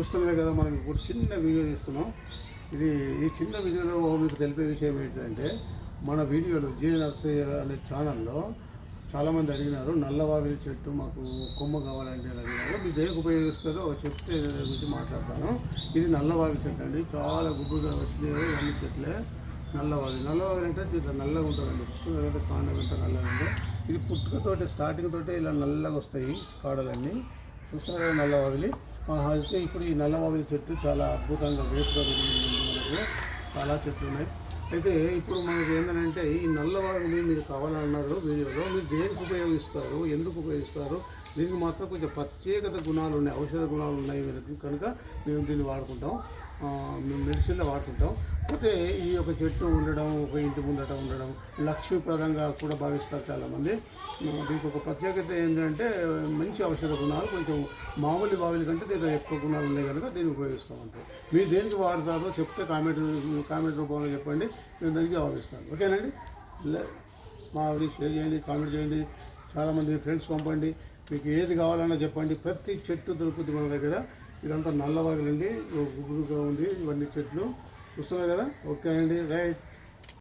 చూస్తున్నారు కదా మనం ఇప్పుడు చిన్న వీడియో తీస్తున్నాం. ఇది ఈ చిన్న వీడియోలో మీకు తెలిపే విషయం ఏంటంటే మన వీడియోలో జే నర్సయ్య అనే ఛానల్లో చాలామంది అడిగినారు నల్లవావిలి చెట్టు మాకు కొమ్మ కావాలంటే అడిగినారు. మీరు దేనికి ఉపయోగిస్తారో చెప్తే గురించి మాట్లాడతాను. ఇది నల్లవావి చెట్టు అండి చాలా గుడ్డుగా వచ్చినాయి అన్ని చెట్లే నల్లవాలి నల్లవాలి అంటే ఇట్లా నల్లగా ఉంటుందండి పుస్తకం కదా కాండం అంతా నల్లగా ఇది పుట్టుకతోటి స్టార్టింగ్ తోటే ఇలా నల్లగా వస్తాయి కాడలన్నీ. చూస్తున్నారు కదా నల్లవావిలి? అయితే ఇప్పుడు ఈ నల్లవావిలి చెట్టు చాలా అద్భుతంగా వేపుగా పెరిగింది మనకు. చాలా చెట్లు ఉన్నాయి. అయితే ఇప్పుడు మనకి ఏంటంటే ఈ నల్లవావిని మీరు కావాలన్నారు వీడియోలో మీరు దేనికి ఉపయోగిస్తారు ఎందుకు ఉపయోగిస్తారు? దీనికి మాత్రం కొంచెం ప్రత్యేకత గుణాలు ఉన్నాయి ఔషధ గుణాలు ఉన్నాయి కనుక మేము దీన్ని వాడుకుంటాం. మేము మెడిసిన్లో వాడుకుంటాం. అయితే ఈ యొక్క చెట్టు ఉండడం ఒక ఇంటి ముందట ఉండడం లక్ష్మీప్రదంగా కూడా భావిస్తారు చాలామంది. దీనికి ఒక ప్రత్యేకత ఏంటంటే మంచి ఔషధ గుణాలు కొంచెం మామూలు బావిల కంటే దీంట్లో ఎక్కువ గుణాలు ఉన్నాయి కనుక దీన్ని ఉపయోగిస్తాం అంటే మీరు దేనికి వాడతారో చెప్తే కామెంట్ కామెంట్ రూపంలో చెప్పండి నేను దానికి జవాబిస్తాను ఓకేనండి? లే- మా షేర్ చేయండి కామెంట్ చేయండి చాలామంది ఫ్రెండ్స్ పంపండి మీకు ఏది కావాలన్నా చెప్పండి. ప్రతి చెట్టు దొరుకుతుంది మన దగ్గర ఇదంతా నల్లవాగులండి గుబురుగా ఉంది ఇవన్నీ చెట్లు. చూస్తున్నారు కదా? ఓకే అండి రైట్.